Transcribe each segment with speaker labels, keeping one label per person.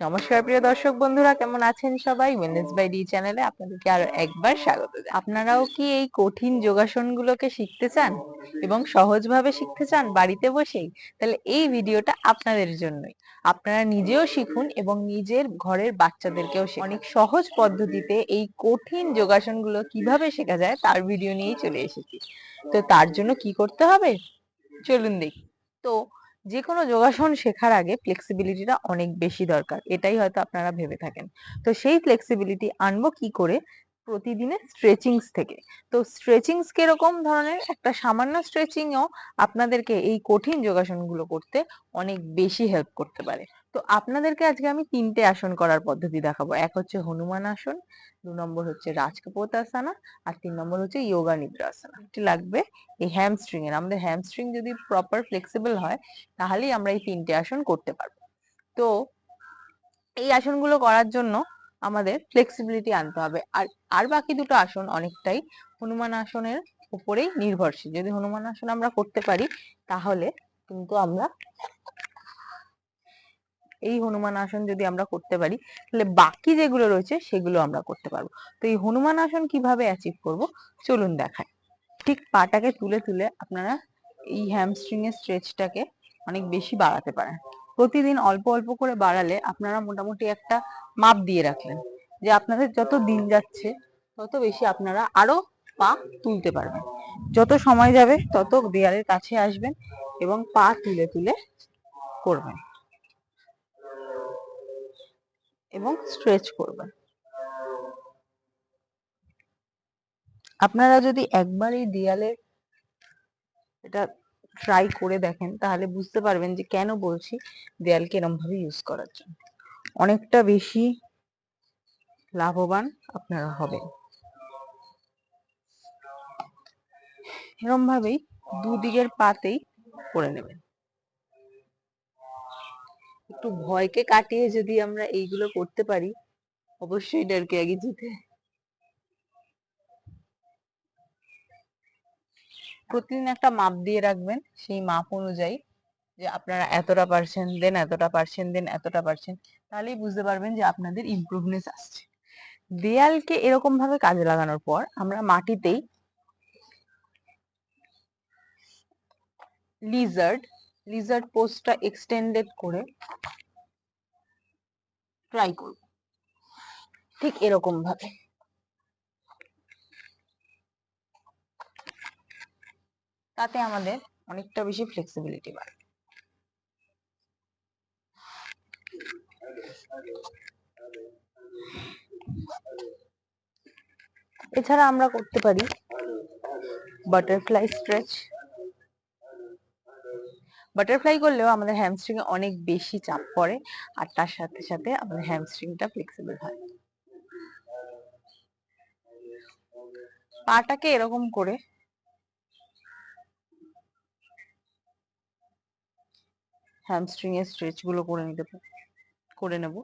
Speaker 1: নমস্কার, প্রিয় দর্শক বন্ধুরা, কেমন আছেন সবাই? ওয়েনেস বাই ডি চ্যানেলে আপনাদেরকে আরও একবার স্বাগত আপনারাও কি এই কঠিন যোগাসনগুলোকে শিখতে চান এবং সহজভাবে শিখতে চান বাড়িতে বসেই? তাহলে এই ভিডিওটা আপনাদের জন্যই। আপনারা নিজেও শিখুন এবং নিজের ঘরের বাচ্চাদেরকেও। অনেক সহজ পদ্ধতিতে এই কঠিন যোগাসনগুলো কীভাবে শেখা যায় তার ভিডিও নিয়েই চলে এসেছি। তো তার জন্য কি করতে হবে? চলুন দেখি। তো যে কোনো যোগাসন শেখার আগে ফ্লেক্সিবিলিটিটা অনেক বেশি দরকার, এটাই হয়তো আপনারা ভেবে থাকেন। তো সেই ফ্লেক্সিবিলিটি আনব কি করে? প্রতিদিনে স্ট্রেচিংস থেকে। তো স্ট্রেচিংস কীরকম ধরনের? একটা সামান্য স্ট্রেচিংও আপনাদেরকে এই কঠিন যোগাসনগুলো করতে অনেক বেশি হেল্প করতে পারে। তো আপনাদেরকে আজকে আমি তিনটে আসন করার পদ্ধতি দেখাবো। এক হচ্ছে হনুমান আসন, দু নম্বর হচ্ছে রাজকপোতাসনা আর তিন নম্বর হচ্ছে যোগা নিদ্রাসনা এটি লাগবে এই হ্যামস্ট্রিং এর। আমাদের হ্যামস্ট্রিং যদি প্রপার ফ্লেক্সিবল হয়, তাহলেই আমরা এই তিনটে আসন করতে পারব। তো এই আসনগুলো করার জন্য আমাদের ফ্লেক্সিবিলিটি আনতে হবে। আর আর বাকি দুটো আসন অনেকটাই হনুমান আসনের উপরেই নির্ভরশীল। যদি হনুমান আসন আমরা করতে পারি, তাহলে কিন্তু আমরা এই হনুমান আসন যদি আমরা করতে পারি, তাহলে বাকি যেগুলো রয়েছে সেগুলো আমরা করতে পারব। তো এই হনুমান আসন কীভাবে অ্যাচিভ করব? চলুন দেখাই। ঠিক পাটাকে তুলে তুলে আপনারা এই হ্যামস্ট্রিং এর স্ট্রেচটাকে অনেক বেশি বাড়াতে পারেন। প্রতিদিন অল্প অল্প করে বাড়ালে আপনারা মোটামুটি একটা মাপ দিয়ে রাখলেন যে আপনাদের যত দিন যাচ্ছে, তত বেশি আপনারা আরও পা তুলতে পারবেন। যত সময় যাবে, তত দেয়ালের কাছে আসবেন এবং পা তুলে তুলে করবেন। এবং স্ট্রেচ করবেন। আপনারা যদি একবার এই দেয়ালে এটা ট্রাই করে দেখেন, তাহলে বুঝতে পারবেন যে কেন বলছি দেয়ালকে এরম ভাবে ইউজ করার জন্য। অনেকটা বেশি লাভবান আপনারা হবেন। এরম ভাবেই দুদিকের পাতেই করে নেবেন। একটু ভয়কে কাটিয়ে যদি আমরা এইগুলো করতে পারি, অবশ্যই ডরকে আগে জিতে প্রতিদিন একটা মাপ দিয়ে রাখবেন, সেই মাপ অনুযায়ী যে আপনারা এতটা পার্সেন্ট দেন, এতটা পার্সেন্ট দেন, এতটা পার্সেন্ট তাহলেই বুঝতে পারবেন যে আপনাদের ইমপ্রুভনেস আসছে। দেয়ালকে এরকম ভাবে কাজে লাগানোর পর আমরা মাটিতেই লিজার্ড লিজার্ড পোস্টটা এক্সটেন্ডেড করে ট্রাই করব। ঠিক এরকম ভাবে। তাতে আমাদের অনেকটা বেশি ফ্লেক্সিবিলিটি বাড়ে। এছাড়া আমরা করতে পারি বাটারফ্লাই স্ট্রেচ বাটারফ্লাই করলেও আমাদের হ্যামস্ট্রিং এ অনেক বেশি চাপ পড়ে, আর তার সাথে সাথে আমাদের হ্যামস্ট্রিংটা ফ্লেক্সিবল হয়। পাটাকে এরকম করে হ্যামস্ট্রিং এর স্ট্রেচগুলো করে নিতে করে নেব।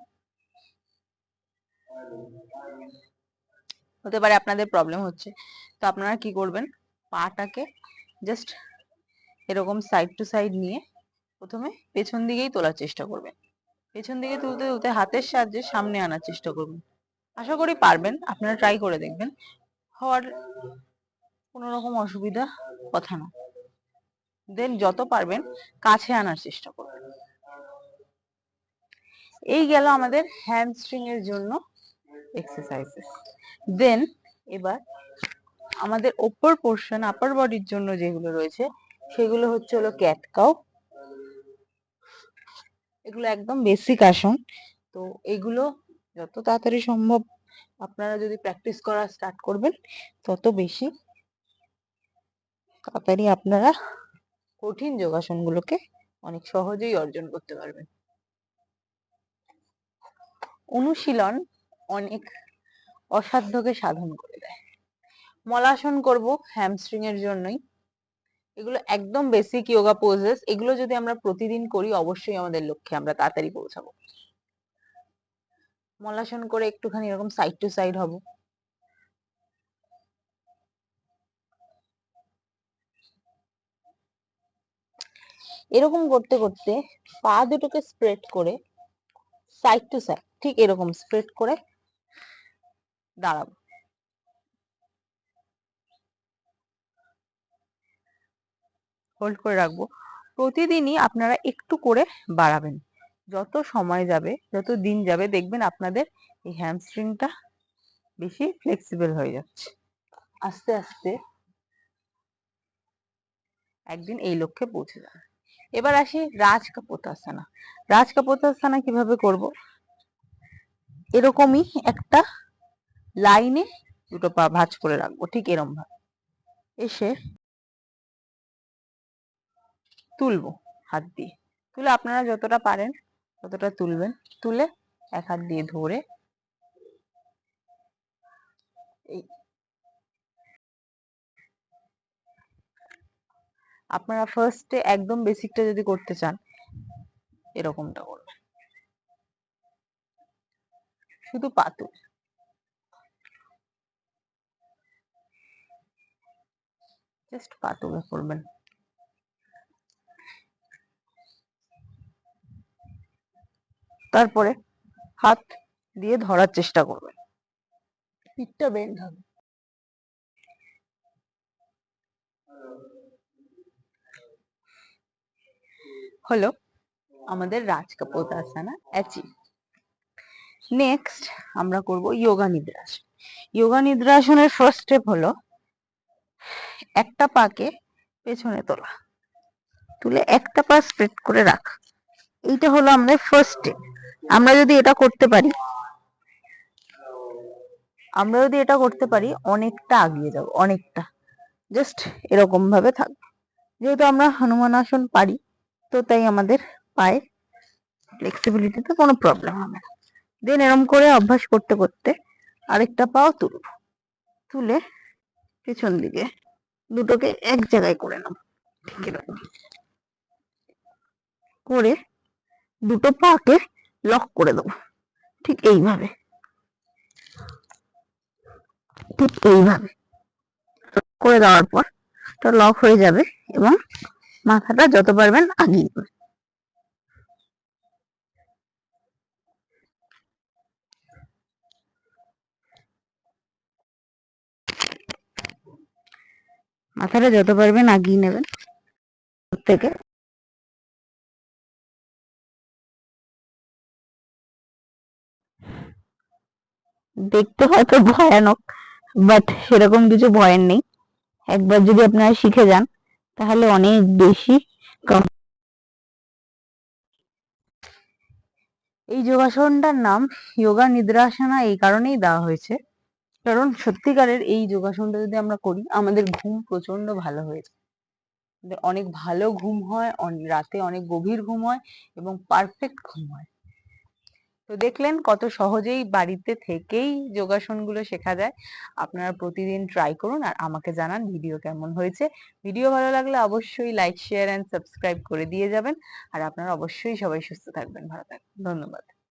Speaker 1: হতে পারে আপনাদের প্রবলেম হচ্ছে। তো আপনারা কি করবেন? পাটাকে জাস্ট এরকম সাইড টু সাইড নিয়ে প্রথমে পেছন দিকেই তোলার চেষ্টা করবেন। পেছন দিকে তুলতে তুলতে হাতের সাহায্যে সামনে আনার চেষ্টা করবেন। আশা করি পারবেন, আপনারা ট্রাই করে দেখবেন। হওয়ার কোনো রকম অসুবিধা কথা না। দেন যত পারবেন কাছে আনার চেষ্টা করবেন। এই গেল আমাদের হ্যামস্ট্রিং এর জন্য এক্সারসাইজেস দেন এবার আমাদের ওপর পোর্শন আপার বডির জন্য যেগুলো রয়েছে সেগুলো হচ্ছে হলো ক্যাট কাউ এগুলো একদম বেসিক আসন। তো এগুলো যত তাড়াতাড়ি সম্ভব আপনারা যদি প্র্যাকটিস করা স্টার্ট করবেন, তত বেশি তাড়াতাড়ি আপনারা কঠিন যোগাসনগুলোকে অনেক সহজেই অর্জন করতে পারবেন। অনুশীলন অনেক অসাধ্যকে সাধন করে দেয়। মলাসন করব হ্যামস্ট্রিং এর জন্যই। এগুলো একদম বেসিক ইয়োগা পোজেস এগুলো যদি আমরা প্রতিদিন করি, অবশ্যই আমাদের লক্ষ্যে আমরা তাড়াতাড়ি পৌঁছাবো। মলাসন করে একটুখানি এরকম সাইড টু সাইড হব। এরকম করতে করতে পা দুটোকে স্প্রেড করে সাইড টু সাইড ঠিক এরকম স্প্রেড করে দাঁড়াবো। হোল্ড করে রাখব। প্রতিদিনই আপনারা একটু করে বাড়াবেন। যত সময় যাবে, যত দিন যাবে, দেখবেন আপনাদের এই হ্যামস্ট্রিংটা বেশি ফ্লেক্সিবল হয়ে যাচ্ছে। আস্তে আস্তে একদিন এই লক্ষ্যে পৌঁছে যাবে। এবার আসি রাজ কাপোতাসানা রাজ কাপোতাসানা কীভাবে করব? এরকমই একটা লাইনে দুটো পা ভাঁজ করে রাখব, ঠিক এরম ভাবে। এসে তুলবো হাত দিয়ে। তুলে আপনারা যতটা পারেন ততটা তুলবেন। তুলে এক হাত দিয়ে ধরে আপনারা ফার্স্টে একদম বেসিকটা যদি করতে চান, এরকমটা করবেন। শুধু পাতুল জাস্ট পাতুলে করবেন। তারপরে হাত দিয়ে ধরার চেষ্টা করবেন পিঠটা বেন্ড হবে। হলো আমাদের রাজ কাপোতাসানা অ্যাচিভ নেক্সট আমরা করব যোগা নিদ্রাসন। যোগা নিদ্রাসনের ফার্স্ট স্টেপ হলো একটা পাকে পেছনে তোলা। তুলে একটা পা স্প্রেড করে রাখা। এইটা হলো আমাদের ফার্স্ট স্টেপ আমরা যদি এটা করতে পারি, আমরা যদি এটা করতে পারি, অনেকটা আগিয়ে যাব, অনেকটা। জাস্ট এরকম ভাবে থাকব যেহেতু আমরা হনুমান আসন পারি, তো তাই আমাদের পায়ে ফ্লেক্সিবিলিটিতে কোনো প্রবলেম হবে না। দেন এরকম করে অভ্যাস করতে করতে আরেকটা পাও তুলব। তুলে পেছন দিকে দুটোকে এক জায়গায় করে নেব। ঠিক এরকম। করে দুটো পাকে লক করে দেবো। ঠিক এইভাবে। ঠিক এইভাবে। করে দেওয়ার পর তো লক হয়ে যাবে এবং মাথাটা যত পারবেন আগিয়ে নেবেন মাথাটা যত পারবেন আগিয়ে নেবেন। থেকে দেখতে হয়তো ভয়ানক বাট সেরকম কিছু ভয়ের নেই। একবার যদি আপনারা শিখে যান, তাহলে অনেক বেশি এই যোগাসনটার নাম যোগা নিদ্রাসনা এই কারণেই দেওয়া হয়েছে। কারণ সত্যিকারের এই যোগাসনটা যদি আমরা করি, আমাদের ঘুম প্রচণ্ড ভালো হয়ে যায়। অনেক ভালো ঘুম হয় রাতে অনেক গভীর ঘুম হয় এবং পারফেক্ট ঘুম হয়। তো দেখলেন কত সহজেই বাড়িতে থেকেই যোগাসনগুলো শেখা যায়। আপনারা প্রতিদিন ট্রাই করুন আর আমাকে জানান ভিডিও কেমন হয়েছে। ভিডিও ভালো লাগলে অবশ্যই লাইক শেয়ার অ্যান্ড সাবস্ক্রাইব করে দিয়ে যাবেন। আর আপনারা অবশ্যই সবাই সুস্থ থাকবেন, ভালো থাকবেন। ধন্যবাদ।